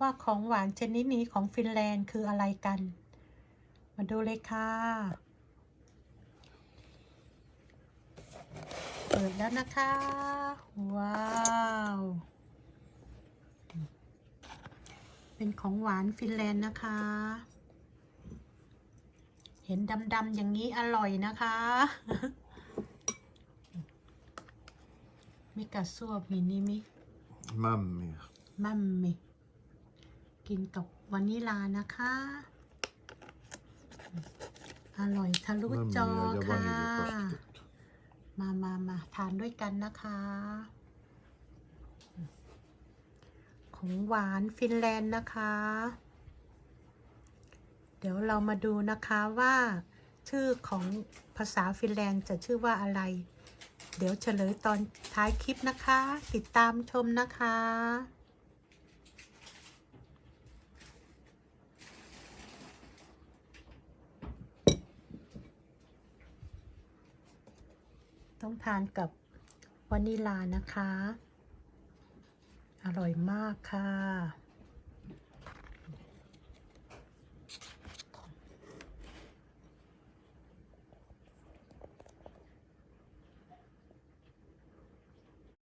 ว่าของหวานชนิดนี้ของฟินแลนด์คืออะไรกัน มาดูเลยค่ะ เปิดแล้วนะคะ ว้าว เป็นของหวานฟินแลนด์นะคะ เห็นดำๆอย่างนี้อร่อยนะคะมิกาซัวมินิมิ Mammi. มัมมิ กินกับวานิลานะคะ อร่อยทะลุจอค่ะ มามามาทานด้วยกันนะคะ ของหวานฟินแลนด์นะคะ เดี๋ยวเรามาดูนะคะว่า ชื่อของภาษาฟินแลนด์จะชื่อว่าอะไรเดี๋ยวเฉลยตอนท้ายคลิปนะคะ ติดตามชมนะคะ ต้องทานกับวานิลานะคะ อร่อยมากค่ะ